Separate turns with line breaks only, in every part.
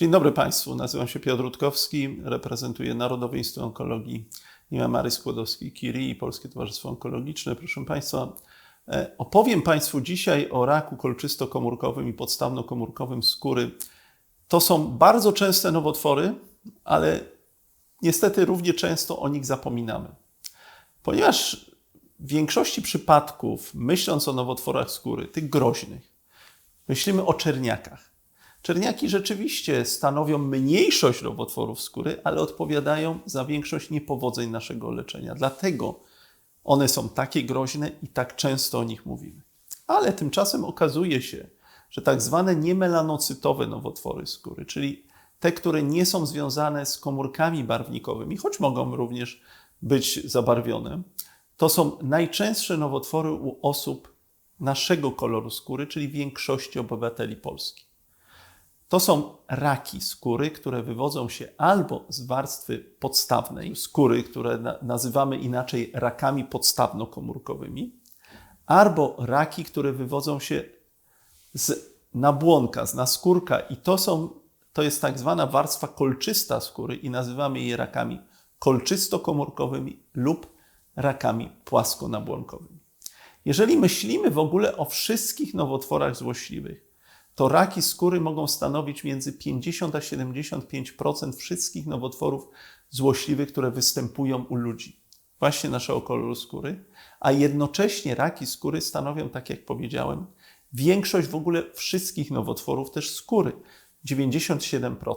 Dzień dobry Państwu, nazywam się Piotr Rutkowski, reprezentuję Narodowy Instytut Onkologii imienia Mary Skłodowskiej-Curie i Polskie Towarzystwo Onkologiczne. Proszę Państwa, e, opowiem Państwu dzisiaj o raku kolczystokomórkowym i podstawnokomórkowym skóry. To są bardzo częste nowotwory, ale niestety równie często o nich zapominamy. Ponieważ w większości przypadków, myśląc o nowotworach skóry, tych groźnych, myślimy o czerniakach. Czerniaki rzeczywiście stanowią mniejszość nowotworów skóry, ale odpowiadają za większość niepowodzeń naszego leczenia. Dlatego one są takie groźne i tak często o nich mówimy. Ale tymczasem okazuje się, że tak zwane niemelanocytowe nowotwory skóry, czyli te, które nie są związane z komórkami barwnikowymi, choć mogą również być zabarwione, to są najczęstsze nowotwory u osób naszego koloru skóry, czyli większości obywateli Polski. To są raki skóry, które wywodzą się albo z warstwy podstawnej skóry, które na nazywamy inaczej rakami podstawnokomórkowymi, albo raki, które wywodzą się z nabłonka, z naskórka i to są, to jest tak zwana warstwa kolczysta skóry i nazywamy je rakami kolczystokomórkowymi lub rakami płaskonabłonkowymi. Jeżeli myślimy w ogóle o wszystkich nowotworach złośliwych, to raki skóry mogą stanowić między 50 a 75% wszystkich nowotworów złośliwych, które występują u ludzi, właśnie naszego koloru skóry, a jednocześnie raki skóry stanowią, tak jak powiedziałem, większość w ogóle wszystkich nowotworów też skóry 97%.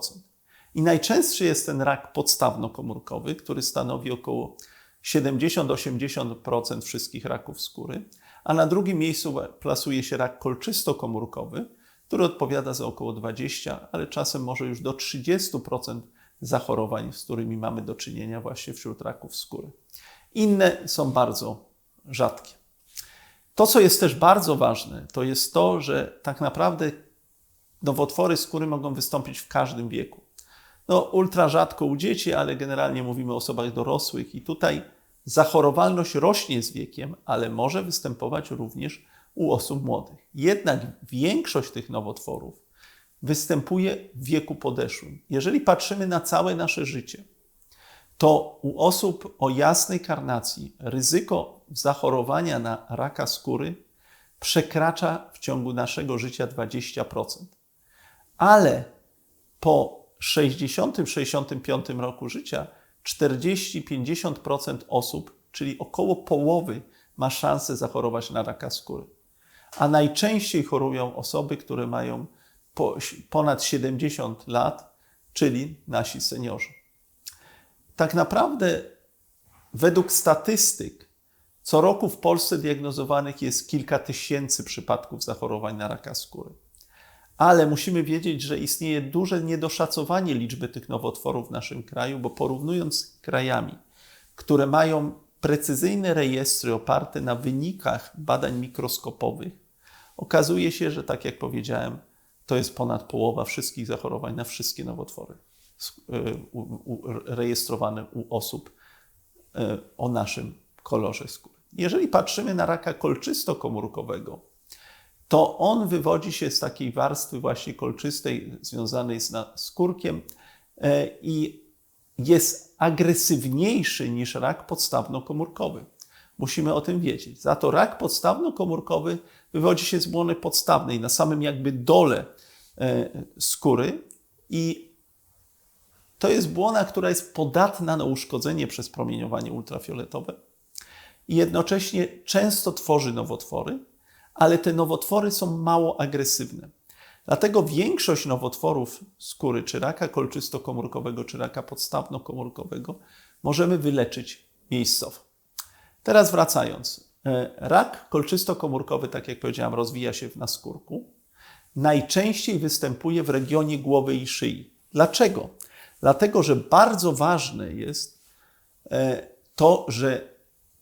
I najczęstszy jest ten rak podstawnokomórkowy, który stanowi około 70-80% wszystkich raków skóry, a na drugim miejscu plasuje się rak kolczystokomórkowy, który odpowiada za około 20, ale czasem może już do 30% zachorowań, z którymi mamy do czynienia właśnie wśród raków skóry. Inne są bardzo rzadkie. To, co jest też bardzo ważne, to jest to, że tak naprawdę nowotwory skóry mogą wystąpić w każdym wieku. No, ultra rzadko u dzieci, ale generalnie mówimy o osobach dorosłych, i tutaj zachorowalność rośnie z wiekiem, ale może występować również u osób młodych. Jednak większość tych nowotworów występuje w wieku podeszłym. Jeżeli patrzymy na całe nasze życie, to u osób o jasnej karnacji ryzyko zachorowania na raka skóry przekracza w ciągu naszego życia 20%. Ale po 60-65 roku życia 40-50% osób, czyli około połowy, ma szansę zachorować na raka skóry. A najczęściej chorują osoby, które mają po, ponad 70 lat, czyli nasi seniorzy. Tak naprawdę, według statystyk, co roku w Polsce diagnozowanych jest kilka tysięcy przypadków zachorowań na raka skóry. Ale musimy wiedzieć, że istnieje duże niedoszacowanie liczby tych nowotworów w naszym kraju, bo porównując z krajami, które mają precyzyjne rejestry oparte na wynikach badań mikroskopowych, okazuje się, że tak jak powiedziałem, to jest ponad połowa wszystkich zachorowań na wszystkie nowotwory y, rejestrowane u osób y, o naszym kolorze skóry. Jeżeli patrzymy na raka kolczystokomórkowego, to on wywodzi się z takiej warstwy właśnie kolczystej związanej z skórkiem e, i jest agresywniejszy niż rak podstawnokomórkowy. Musimy o tym wiedzieć. Za to rak podstawnokomórkowy wywodzi się z błony podstawnej, na samym jakby dole e, skóry i to jest błona, która jest podatna na uszkodzenie przez promieniowanie ultrafioletowe i jednocześnie często tworzy nowotwory, ale te nowotwory są mało agresywne. Dlatego większość nowotworów skóry, czy raka kolczystokomórkowego, czy raka podstawnokomórkowego, możemy wyleczyć miejscowo. Teraz wracając. E, rak kolczystokomórkowy, tak jak powiedziałam, rozwija się w naskórku. Najczęściej występuje w regionie głowy i szyi. Dlaczego? Dlatego, że bardzo ważne jest e, to, że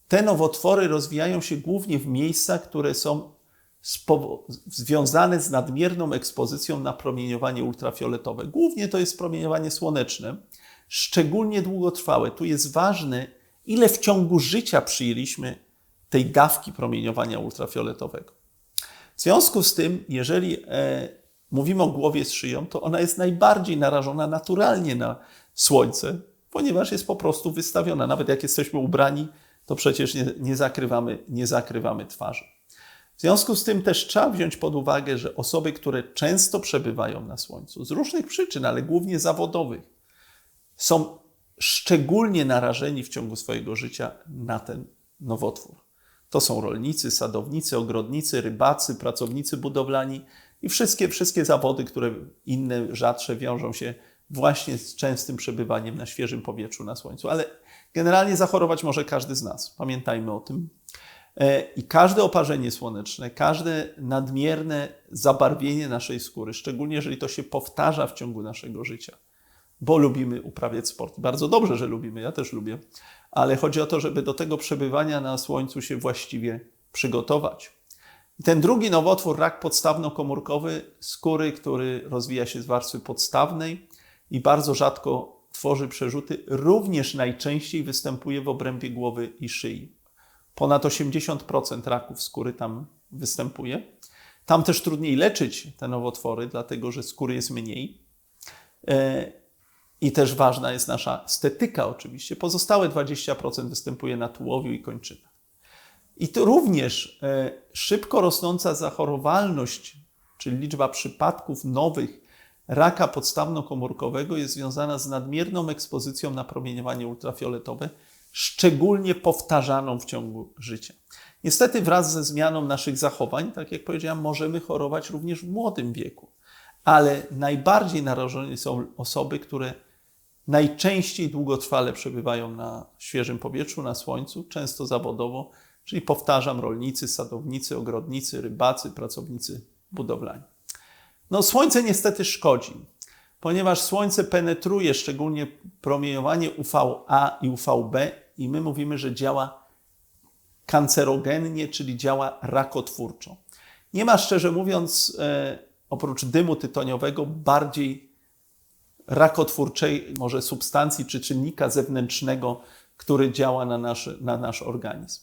te nowotwory rozwijają się głównie w miejscach, które są związane z nadmierną ekspozycją na promieniowanie ultrafioletowe. Głównie to jest promieniowanie słoneczne, szczególnie długotrwałe. Tu jest ważne, ile w ciągu życia przyjęliśmy tej dawki promieniowania ultrafioletowego. W związku z tym, jeżeli e, mówimy o głowie z szyją, to ona jest najbardziej narażona naturalnie na słońce, ponieważ jest po prostu wystawiona. Nawet jak jesteśmy ubrani, to przecież nie, nie, zakrywamy, nie zakrywamy twarzy. W związku z tym też trzeba wziąć pod uwagę, że osoby, które często przebywają na słońcu, z różnych przyczyn, ale głównie zawodowych, są szczególnie narażeni w ciągu swojego życia na ten nowotwór. To są rolnicy, sadownicy, ogrodnicy, rybacy, pracownicy budowlani i wszystkie, wszystkie zawody, które inne, rzadsze wiążą się właśnie z częstym przebywaniem na świeżym powietrzu, na słońcu. Ale generalnie zachorować może każdy z nas. Pamiętajmy o tym. E, I każde oparzenie słoneczne, każde nadmierne zabarwienie naszej skóry, szczególnie jeżeli to się powtarza w ciągu naszego życia, bo lubimy uprawiać sport. Bardzo dobrze, że lubimy, ja też lubię, ale chodzi o to, żeby do tego przebywania na słońcu się właściwie przygotować. Ten drugi nowotwór, rak podstawno-komórkowy skóry, który rozwija się z warstwy podstawnej i bardzo rzadko tworzy przerzuty, również najczęściej występuje w obrębie głowy i szyi. Ponad 80% raków skóry tam występuje. Tam też trudniej leczyć te nowotwory, dlatego że skóry jest mniej. I też ważna jest nasza estetyka, oczywiście. Pozostałe 20% występuje na tułowiu i kończynach. I to również e, szybko rosnąca zachorowalność, czyli liczba przypadków nowych raka podstawno-komórkowego jest związana z nadmierną ekspozycją na promieniowanie ultrafioletowe, szczególnie powtarzaną w ciągu życia. Niestety wraz ze zmianą naszych zachowań, tak jak powiedziałem, możemy chorować również w młodym wieku, ale najbardziej narażone są osoby, które najczęściej długotrwale przebywają na świeżym powietrzu, na słońcu, często zawodowo, czyli powtarzam, rolnicy, sadownicy, ogrodnicy, rybacy, pracownicy budowlani. No, słońce niestety szkodzi, ponieważ słońce penetruje szczególnie promieniowanie UVA i UVB, i my mówimy, że działa kancerogennie, czyli działa rakotwórczo. Nie ma, szczerze mówiąc, e, oprócz dymu tytoniowego, bardziej rakotwórczej może substancji czy czynnika zewnętrznego, który działa na nasz, na nasz organizm.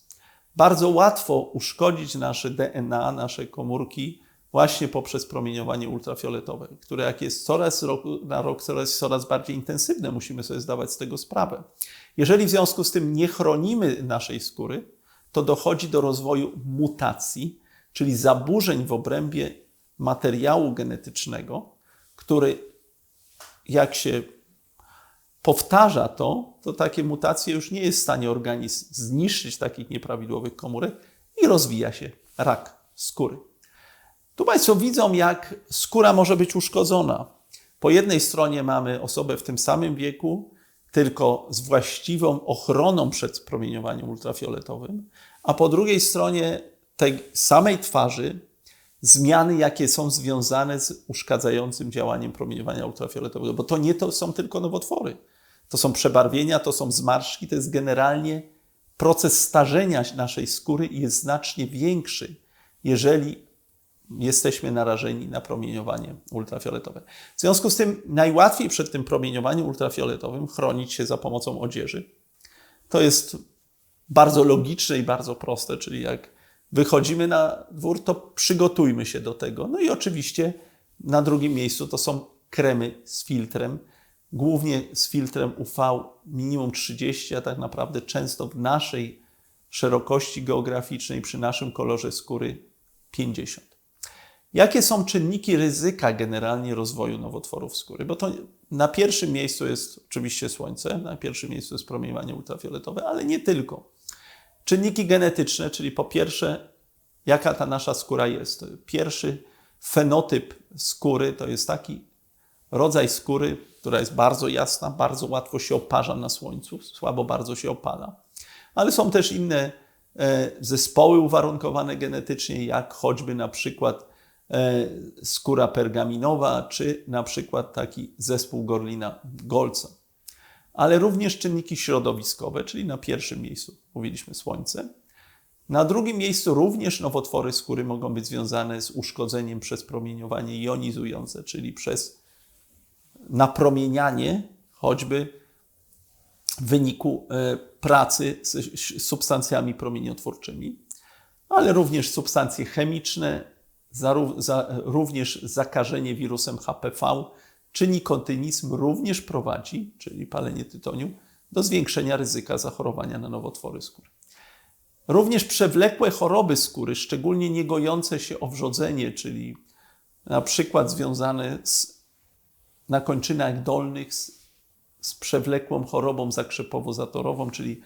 Bardzo łatwo uszkodzić nasze DNA, nasze komórki, właśnie poprzez promieniowanie ultrafioletowe, które jak jest coraz roku na rok coraz, coraz bardziej intensywne, musimy sobie zdawać z tego sprawę. Jeżeli w związku z tym nie chronimy naszej skóry, to dochodzi do rozwoju mutacji, czyli zaburzeń w obrębie materiału genetycznego, który jak się powtarza to, to takie mutacje już nie jest w stanie organizm zniszczyć takich nieprawidłowych komórek i rozwija się rak skóry. Tu Państwo widzą, jak skóra może być uszkodzona. Po jednej stronie mamy osobę w tym samym wieku, tylko z właściwą ochroną przed promieniowaniem ultrafioletowym, a po drugiej stronie tej samej twarzy zmiany, jakie są związane z uszkadzającym działaniem promieniowania ultrafioletowego, bo to nie to są tylko nowotwory. To są przebarwienia, to są zmarszczki, to jest generalnie proces starzenia naszej skóry i jest znacznie większy, jeżeli jesteśmy narażeni na promieniowanie ultrafioletowe. W związku z tym najłatwiej przed tym promieniowaniem ultrafioletowym chronić się za pomocą odzieży. To jest bardzo logiczne i bardzo proste, czyli jak wychodzimy na dwór, to przygotujmy się do tego. No i oczywiście na drugim miejscu to są kremy z filtrem, głównie z filtrem UV minimum 30, a tak naprawdę często w naszej szerokości geograficznej, przy naszym kolorze skóry 50. Jakie są czynniki ryzyka generalnie rozwoju nowotworów skóry? Bo to na pierwszym miejscu jest oczywiście słońce, na pierwszym miejscu jest promieniowanie ultrafioletowe, ale nie tylko. Czynniki genetyczne, czyli po pierwsze, jaka ta nasza skóra jest. Pierwszy fenotyp skóry to jest taki rodzaj skóry, która jest bardzo jasna, bardzo łatwo się oparza na słońcu, słabo bardzo się opala. Ale są też inne e, zespoły uwarunkowane genetycznie, jak choćby na przykład E, skóra pergaminowa, czy na przykład taki zespół Gorlina Golca. Ale również czynniki środowiskowe, czyli na pierwszym miejscu mówiliśmy słońce. Na drugim miejscu również nowotwory skóry mogą być związane z uszkodzeniem przez promieniowanie jonizujące, czyli przez napromienianie choćby w wyniku e, pracy z substancjami promieniotwórczymi, ale również substancje chemiczne, również zakażenie wirusem HPV czy nikotynizm również prowadzi, czyli palenie tytoniu, do zwiększenia ryzyka zachorowania na nowotwory skóry. Również przewlekłe choroby skóry, szczególnie niegojące się owrzodzenie, czyli na przykład związane z, na kończynach dolnych z, z przewlekłą chorobą zakrzepowo-zatorową, czyli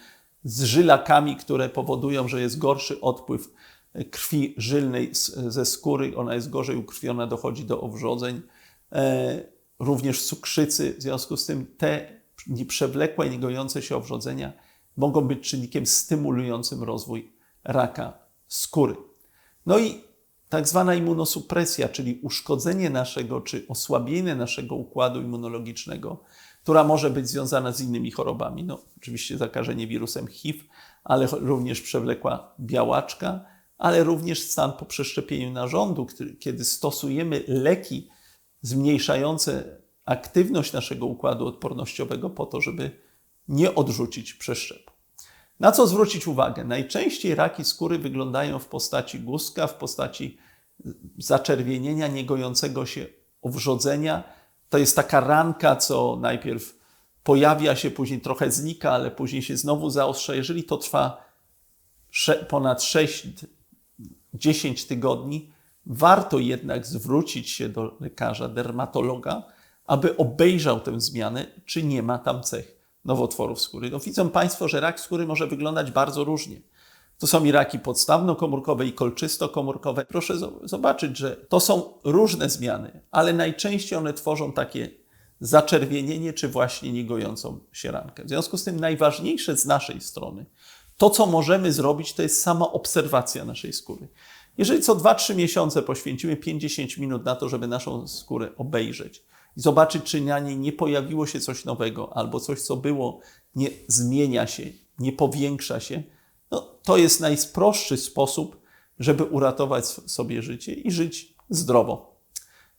z żylakami, które powodują, że jest gorszy odpływ krwi żylnej ze skóry, ona jest gorzej ukrwiona, dochodzi do owrzodzeń. Również cukrzycy, w związku z tym te przewlekłe, niegojące się owrzodzenia mogą być czynnikiem stymulującym rozwój raka skóry. No i tak zwana immunosupresja, czyli uszkodzenie naszego czy osłabienie naszego układu immunologicznego, która może być związana z innymi chorobami. No, oczywiście zakażenie wirusem HIV, ale również przewlekła białaczka, ale również stan po przeszczepieniu narządu, kiedy stosujemy leki zmniejszające aktywność naszego układu odpornościowego po to, żeby nie odrzucić przeszczepu. Na co zwrócić uwagę? Najczęściej raki skóry wyglądają w postaci guzka, w postaci zaczerwienienia, niegojącego się owrzodzenia. To jest taka ranka, co najpierw pojawia się, później trochę znika, ale później się znowu zaostrza. Jeżeli to trwa ponad 6-10 tygodni, warto jednak zwrócić się do lekarza, dermatologa, aby obejrzał tę zmianę, czy nie ma tam cech nowotworów skóry. No, widzą Państwo, że rak skóry może wyglądać bardzo różnie. To są i raki podstawno-komórkowe i kolczysto-komórkowe. Proszę zobaczyć, że to są różne zmiany, ale najczęściej one tworzą takie zaczerwienienie czy właśnie niegojącą się rankę. W związku z tym najważniejsze z naszej strony, to co możemy zrobić, to jest sama obserwacja naszej skóry. Jeżeli co 2-3 miesiące poświęcimy 50 minut na to, żeby naszą skórę obejrzeć, i zobaczyć, czy na niej nie pojawiło się coś nowego, albo coś, co było, nie zmienia się, nie powiększa się, no, to jest najprostszy sposób, żeby uratować sobie życie i żyć zdrowo.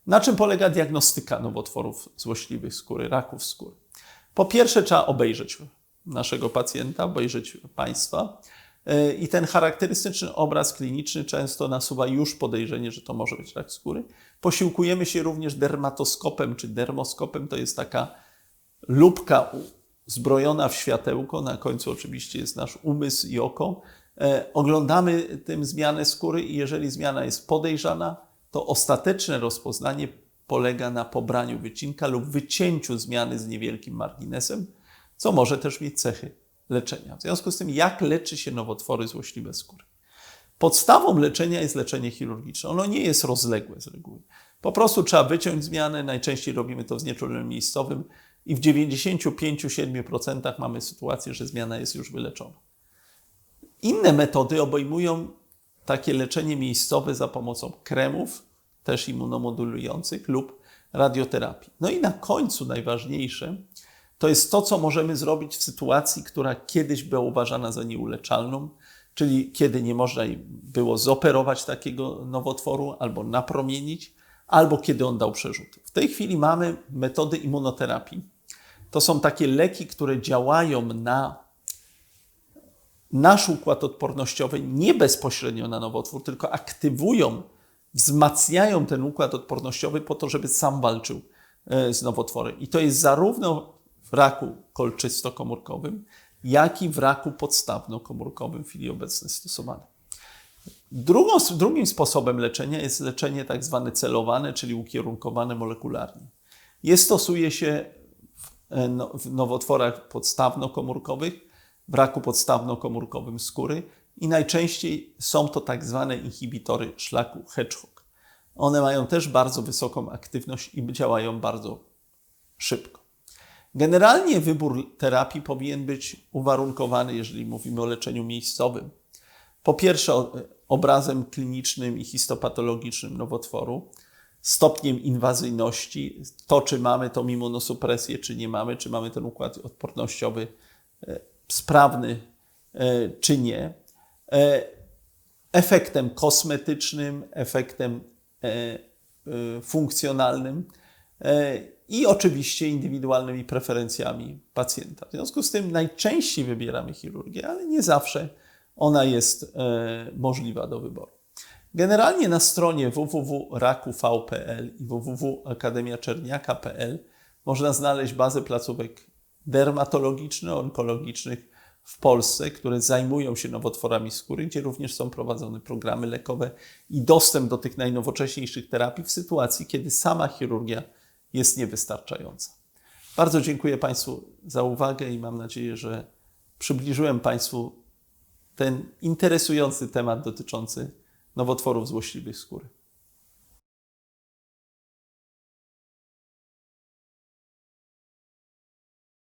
Na czym polega diagnostyka nowotworów złośliwych skóry, raków skóry? Po pierwsze, trzeba obejrzeć naszego pacjenta, obejrzeć państwa. E, I ten charakterystyczny obraz kliniczny często nasuwa już podejrzenie, że to może być rak skóry. Posiłkujemy się również dermatoskopem czy dermoskopem. To jest taka lubka zbrojona w światełko. Na końcu oczywiście jest nasz umysł i oko. E, oglądamy tym zmianę skóry i jeżeli zmiana jest podejrzana, to ostateczne rozpoznanie polega na pobraniu wycinka lub wycięciu zmiany z niewielkim marginesem, co może też mieć cechy leczenia. W związku z tym, jak leczy się nowotwory złośliwe skóry? Podstawą leczenia jest leczenie chirurgiczne. Ono nie jest rozległe z reguły. Po prostu trzeba wyciąć zmianę, najczęściej robimy to w znieczuleniem miejscowym i w 95-7% mamy sytuację, że zmiana jest już wyleczona. Inne metody obejmują takie leczenie miejscowe za pomocą kremów, też immunomodulujących lub radioterapii. No i na końcu najważniejsze to jest to, co możemy zrobić w sytuacji, która kiedyś była uważana za nieuleczalną, czyli kiedy nie można było zoperować takiego nowotworu albo napromienić, albo kiedy on dał przerzuty. W tej chwili mamy metody immunoterapii. To są takie leki, które działają na nasz układ odpornościowy nie bezpośrednio na nowotwór, tylko aktywują, wzmacniają ten układ odpornościowy po to, żeby sam walczył e, z nowotworem. I to jest zarówno w raku kolczysto-komórkowym, jak i w raku podstawno-komórkowym w chwili obecnej stosowane. Drugą, drugim sposobem leczenia jest leczenie tak zwane celowane, czyli ukierunkowane molekularnie. Je stosuje się w, e, no, nowotworach podstawno-komórkowych, w raku podstawno-komórkowym skóry i najczęściej są to tak zwane inhibitory szlaku Hedgehog. One mają też bardzo wysoką aktywność i działają bardzo szybko. Generalnie wybór terapii powinien być uwarunkowany, jeżeli mówimy o leczeniu miejscowym. Po pierwsze, obrazem klinicznym i histopatologicznym nowotworu, stopniem inwazyjności, to czy mamy tą immunosupresję, czy nie mamy, czy mamy ten układ odpornościowy e, sprawny, e, czy nie, e, efektem kosmetycznym, efektem funkcjonalnym i oczywiście indywidualnymi preferencjami pacjenta. W związku z tym najczęściej wybieramy chirurgię, ale nie zawsze ona jest e, możliwa do wyboru. Generalnie na stronie www.rakuv.pl i www.akademiaczerniaka.pl można znaleźć bazę placówek dermatologiczno-onkologicznych w Polsce, które zajmują się nowotworami skóry, gdzie również są prowadzone programy lekowe i dostęp do tych najnowocześniejszych terapii w sytuacji, kiedy sama chirurgia jest niewystarczająca. Bardzo dziękuję Państwu za uwagę i mam nadzieję, że przybliżyłem Państwu ten interesujący temat dotyczący nowotworów złośliwych skóry.